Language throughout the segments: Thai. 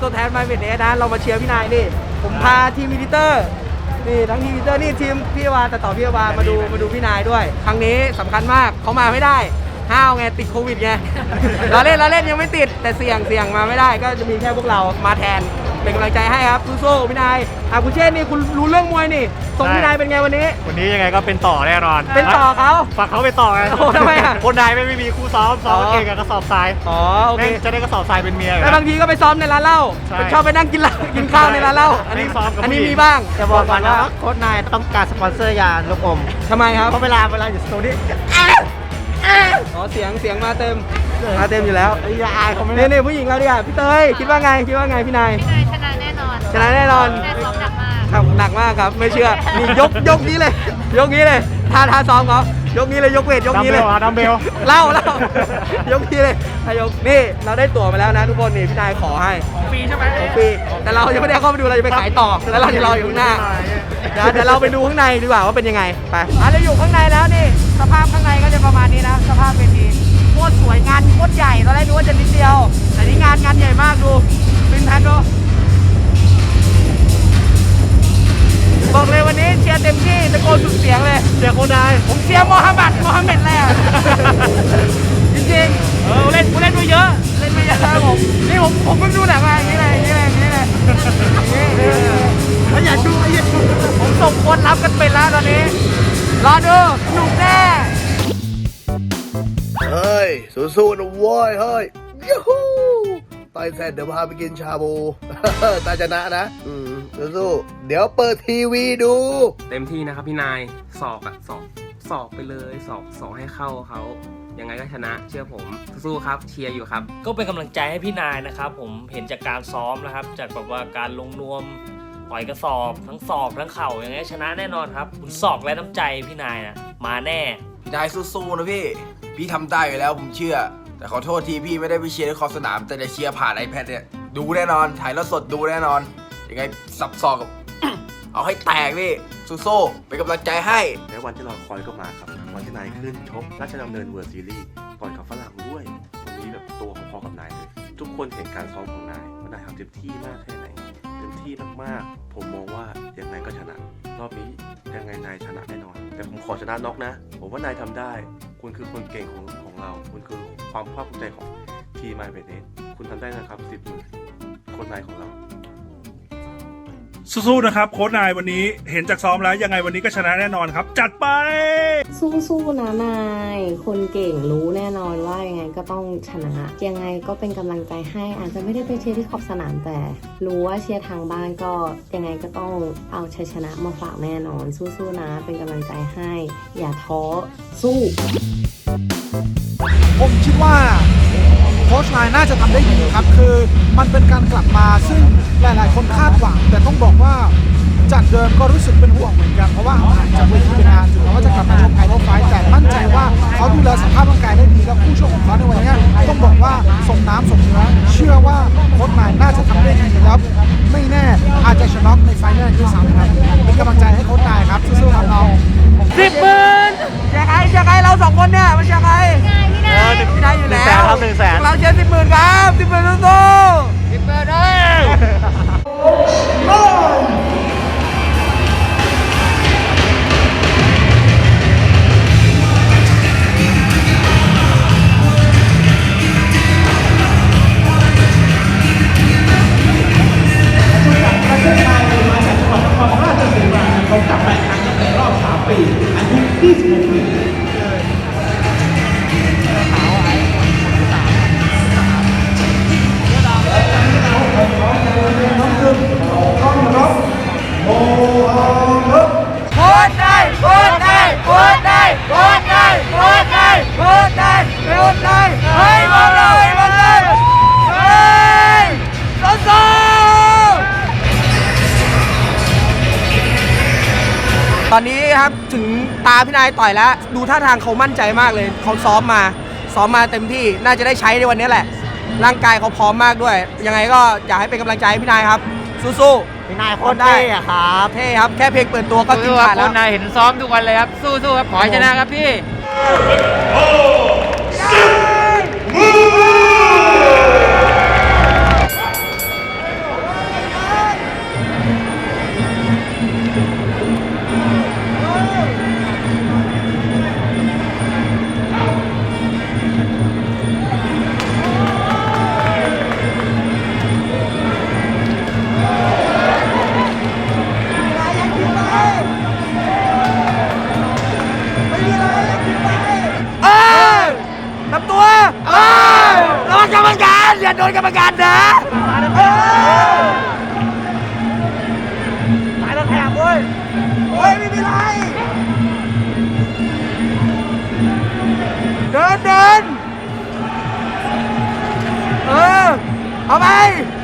ตัวแทนมาเวทเนสนะเรามาเชียร์พี่นายนี่ ผมพาทีมมิดิเตอร์นี่ทั้งทีมมิดิเตอร์นี่ทีมพี่วาแต่ต่อพี่วามาดูมาดูพี่นายด้วย ครั้งนี้สำคัญมากเขามาไม่ได้ ห้าวไงติดโควิดไง เราเล่นเราเล่นยังไม่ติดแต่เสี่ยงเสี่ยงมาไม่ได้ก็จะมีแค่พวกเรามาแทน เป็นกำลังใจให้ครับสู้ๆพี่นายอะคุณเชษฐ์นี่คุณรู้เรื่องมวยนี่ส่งพี่นายเป็นไงวันนี้ วันนี้ยังไงก็เป็นต่อแน่นอนเป็นต่อเขา ฝากเขาไปต่อไงโอ้ทำไมอะคนใดไม่มีคู่ซ้อมซ้อมอ๋อ เก่งกับกระสอบทรายอ๋อโอเคแม่งจะได้กระสอบทรายเป็นเมียอยู่แล้วนะบางทีก็ไปซ้อมในร้านเหล้าใช่ไปชอบไปนั่งกินเหล้ากินข้าวในร้านเหล้าอันนี้ไม่ซ้อมกับอันนี้ผู้หญิง มีบ้างจะบอกก่อนนะว่าโค้ชนายต้องการสปอนเซอร์ยาลูกอมทำไมครับเพราะเวลาเวลาอยู่สตูดิอ๋อเสียงเสียงมาเต็ม มาเต็มอยู่แล้วยาอายเขาไม่นี่นี่ผู้หญิงเราดีกว่าพี่เตยคิดว่าไงคิดว่าไงพี่นาย พี่นายชนะแน่นอนชนะแน่นอน พี่นายซ้อมหนักมากครับหนักมากครับไม่เชื่อนี่ยกยกนี้เลย ยกนี้เลยท่าท่าซ้อมเขายกนี้เลยยกเวทยกดัมนี้เบเลยลอะดัมเบล เล่าเล่ายกนี้เลยทายกนี่เราได้ตั๋วมาแล้วนะทุกคนนี่พี่นายขอให้ฟรีใช่ไหมฟรีแต่เรายังไม่ได้เข้าไปดูเราจะไปขายต่อแล้วเราจะรออยู่ข้างหน้าเดี๋ยวเดี๋ยวเราไปดูข้างในดีกว่าว่าเป็นยังไง ไปอะเราอยู่ข้างในแล้วนี่ สภาพข้างในก็จะประมาณนี้นะ สภาพเวทีโค ตรสวยงานโคตรใหญ่ตอนแรกนึกว่าจะนิดเดียว แต่นี่งานงานใหญ่มากดูฟินแพนดูบอกเลยวันนี้เชียร์เต็มที่ตะโกนสุดเสียงเลยเจอคนใดผมเชียร์โมฮัมหมัดโมฮัมเหม็ดเลยอะจริงๆเออเล่นกูเล่นไปเยอะ เล่นไปเยอะครับผมนี่ผมผมเพิ่งดูหนังมาอย่างนี้เลยอย่างนี้เลยอย่างนี้เลยอย่างนี้เออไม่อยากดูไม่อยากดูผมส่งคนรับกันเป็นแล้วตอนนี้รอดูสนุกแน่ เฮ้ย สู้ๆนะเว้ยเฮ้ยยูฮูตายเสร็จเดี๋ยวพาไปกินชาบูตาชนะนะ อืมสู้ๆเดี๋ยวเปิดทีวีดู เต็มที่นะครับพี่นายสอกอะสอกสอกไปเลยสอกสอกให้เข้าเขายังไงก็ชนะเชื่อผมสู้ๆครับเชียร์อยู่ครับ ก็เป็นกำลังใจให้พี่นายนะครับผมเห็นจากการซ้อมนะครับ จากแบบว่าการลงนวมต่อยกระสอบทั้งศอกทั้งเข่าอย่างเงี้ยชนะแน่นอนครับคุณศอกและน้ำใจพี่นายนะมาแน่ พี่นายสู้ๆนะพี่ พี่ทำได้อยู่แล้วผมเชื่อ แต่ขอโทษทีพี่ไม่ได้ไปเชียร์ในขอบสนาม แต่จะเชียร์ผ่าน iPad เนี่ยดูแน่นอน ถ่ายแล้วสดดูแน่นอน ยังไงสับซอกกับ เอาให้แตกพี่สู้ๆเป็นกำลังใจให้ และวันที่เราคอยก็มาครับ วันที่นายขึ้นชกราชดำเนินเวิร์ซีรีส์ต่อยกับฝรั่งด้วยตรงนี้แบบตัวของพอกับนายเลย ทุกคนเห็นการซ้อมของนายว่านายทำเต็มที่มากแค่ไหนเต็มที่มากๆ ผมมองว่ายังไงก็ชนะ รอบนี้ยังไงนายชนะแน่นอน แต่ผมขอชนะน็อกนะ ผมว่านายทำได้ คุณคือคนเก่งของของเรา คุณคือความภาคภูมิใจของทีมไมเบเนสคุณทำได้นะครับสิบหมื่นคนนายของเรา สู้ๆนะครับ โค้ชนายวันนี้เห็นจากซ้อมแล้ว ยังไงวันนี้ก็ชนะแน่นอนครับ จัดไป สู้ๆนะนาย คนเก่งรู้แน่นอนว่ายังไงก็ต้องชนะ ยังไงก็เป็นกำลังใจให้อาจจะไม่ได้ไปเชียร์ที่ขอบสนามแต่ รู้ว่าเชียร์ทางบ้านก็ยังไงก็ต้องเอาชัยชนะมาฝากแน่นอน สู้ๆนะ เป็นกำลังใจให้ อย่าท้อสู้ ผมคิดว่าโค้ชนายน่าจะทำได้ดีครับ คือมันเป็นการกลับมาซึ่งหลาย ๆ คนคาดหวังแต่ต้องบอกว่า จากเดิมก็รู้สึกเป็นห่วงเหมือนกันเพราะว่าห่างจากเวทีไปนานถึงแม้ว่าจะกลับมาชกไทยรอบไฟท์แต่มั่นใจว่าเขาดูแลสภาพร่างกายได้ดีแล้วคู่ชกของเขาในวันนี้ต้องบอกว่าสมน้ำสมเนื้อเชื่อว่าโค้ชนายน่าจะทำได้ดีแล้วไม่แน่อาจจะชนะในไฟท์แรกด้วยซ้ำครับเป็นกำลังใจให้โค้ชนายครับสู้ๆครับน้องสิบหมื่นเชียร์ใครเชียร์ใครเราสองคนเนี่ยมันเชียร์ใครพี่นายพี่นายอยู่หนึ่แล้งแสนวครับหนึ่งแสนเราเชียร์สิบหมื่นครับสิบหมื่นสู้ๆสิบหมื่นเอ้ย พี่นายต่อยแล้ว ดูท่าทางเขามั่นใจมากเลย เขาซ้อมมา ซ้อมมาเต็มที่น่าจะได้ใช้ในวันนี้แหละ ร่างกายเขาพร้อมมากด้วย ยังไงก็อยากให้เป็นกำลังใจให้พี่นายครับสู้ๆพี่นายโคตรเท่อะครับเท่ครับ แค่เพลงเปิดตัวก็กินขาดแล้วนายเห็นซ้อมทุกวันเลยครับ สู้ๆครับ ขอให้ชนะครับพี่เไปเ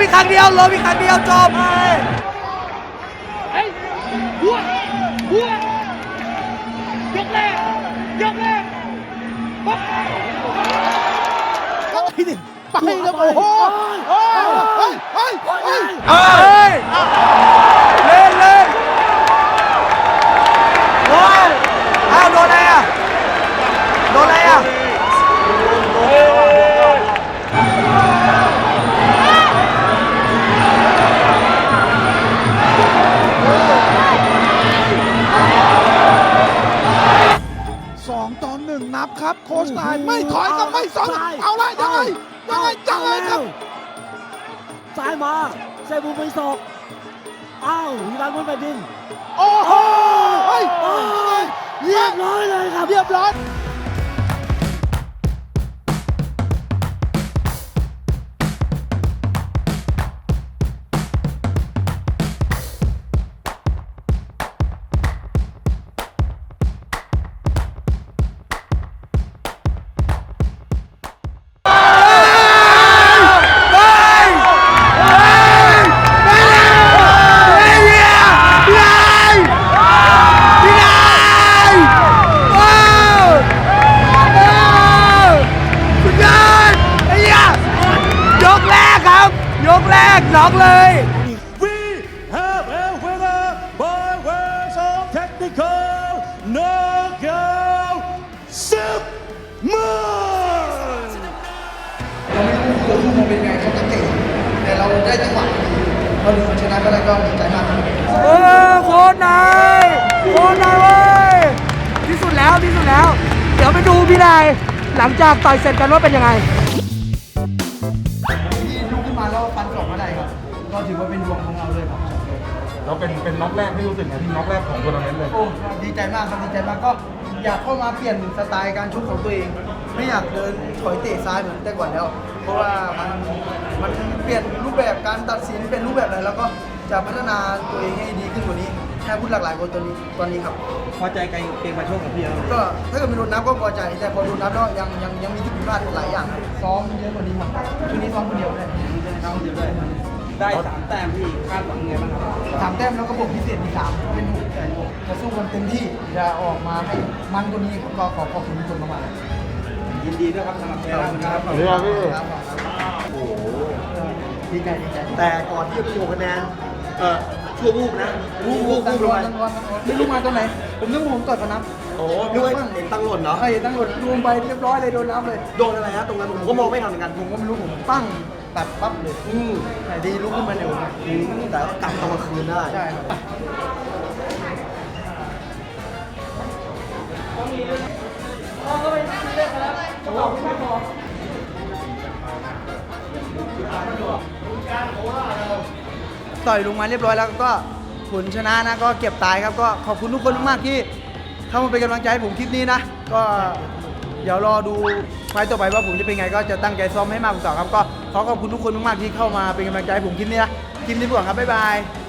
อีกครั้งเดียวลงอีกครั้งเดียวจบเลยไปดิไปแล้วโอ้โหเฮ้ยเฮ้ยเฮ้ยเฮ้ยเฮ้ยเล่นเลย หนึ่งนับครับ โค้ชนายไม่ถอยกับไม่สนเอาละยังไงยังไงยังไงครับซ้ายมาเซบูไปศอกอ้าวฮิรันบนแผ่นดิน โอ้โหเฮ้ยโอ้ยเรียบร้อยเลยครับเรียบร้อย เราไม่รู้ตัวคู่มันเป็นไงเขาจะเก่งแต่เราได้จังหวะเราดึงชนะก็ได้ก็ดีใจมากครับเออโค้ชนายโค้ชนายเว้ยที่สุดแล้วที่สุดแล้ว เดี๋ยวไปดูพี่นายหลังจากต่อยเสร็จกันว่าเป็นยังไงที่ลุกขึ้นมาแล้วฟันศอกมาได้ครับก็ถือว่าเป็นดวงของเราเลยครับเราเป็นเป็นน็อกแรกที่รู้สึกไงที่น็อกแรกของทัวร์นาเมนต์เลย โอ้ดีใจมากครับดีใจมากก็อยากเข้ามาเปลี่ยนสไตล์การชกของตัวเอง ไม่อยากเดินถอยเตะซ้ายเหมือนแต่ก่อนแล้ว เพราะว่ามันมันเปลี่ยนรูปแบบการตัดสินเป็นรูปแบบอะไรแล้วก็จะพัฒนาตัวเองให้ดีขึ้นกว่านี้แค่พูดหลากหลายคนตัวนี้ตอนนี้ครับ พอใจเกมมาช่วงของพี่แล้วก็ถ้าเกิดไม่โดนนับก็พอใจแต่พอโดนนับแล้วยังยังยังมีที่ผิดพลาดหลายอย่างครับซ้อมเยอะกว่านี้ครับช่วงนี้ซ้อมคนเดียวเลยซ้อมคนเดียวเลยได้สามแต้มพี่คาดหวังไงบ้างครับสามแต้มแล้วก็บวกพิเศษมีสามเป็นหกแต่จะสู้กันเต็มที่จะออกมาให้มันกว่านี้ก็ขอขอบคุณทุกคนมากๆ ยินดีด้วยครับสำหรับเจ้าครับขอบคุณครับพี่โอ้โหดีใจดีใจแต่ก่อนที่จะไปโชว์คะแนนเอ่อชั่ววูบนะรู้รู้ตั้งร้อนตั้งร้อนไม่รู้มาตรงไหน ผมนึกว่าผมต่อยพนับโอ้ด้วยเห็นตั้งหล่นเนาะไอ้ตั้งหล่นรวมไปเรียบร้อยเลยโดนน้ำเลย โดนอะไรฮะตรงนั้นผมก็มองไม่ทันเหมือนกันผมก็ไม่รู้ผมปั้งตัดปั๊บเลยอืมแต่ดีลุกขึ้นมาเร็วนะอืมแต่ก็กลับตอนกลางคืนได้ใช่ครับต่อย ต่อยลงมาเรียบร้อยแล้วก็ผลชนะนะก็เก็บตายครับก็ขอบคุณทุกคนมากๆที่เข้ามาเป็นกำลังใจให้ผมคลิปนี้นะ ก็เดี๋ยวรอดูไฟต่อไปว่าผมจะเป็นไง ก็จะตั้งใจซ้อมให้มากกว่าเก่าครับ ก็ขอขอบคุณทุกคนมากๆที่เข้ามาเป็นกำลังใจให้ผมคลิปนี้นะคลิปนี้ก่อนครับบ๊ายบาย